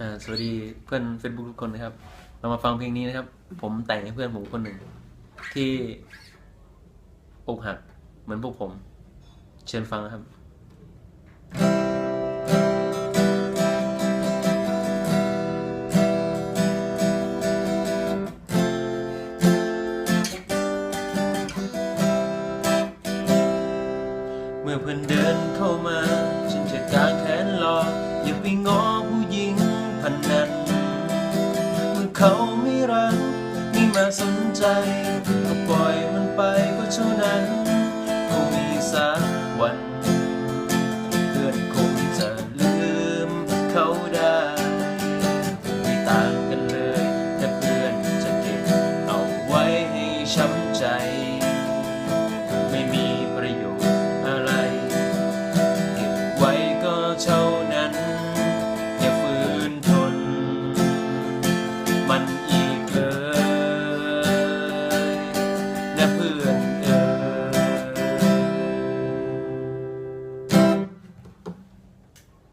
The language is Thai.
อ่าสวัสดีเพื่อน Facebook ทุกคนนะครับ เรามาฟังเพลงนี้นะครับ ผมแต่งให้เพื่อนผมคนหนึ่ง ที่อกหักเหมือนพวกผม เชิญฟังนะครับ เมื่อเพื่อนเดินเข้ามา ฉันจะกางแขนรออย่าไปง้อ เขาไม่รักไม่มาสนใจก็ปล่อยมันไปก็เท่านั้นคงมีสักวัน เพื่อนคงจะลืมเขาได้ไม่ต่างกันเลยแต่เพื่อนจะเก็บเอาไว้ให้ช้ำใจ มันอี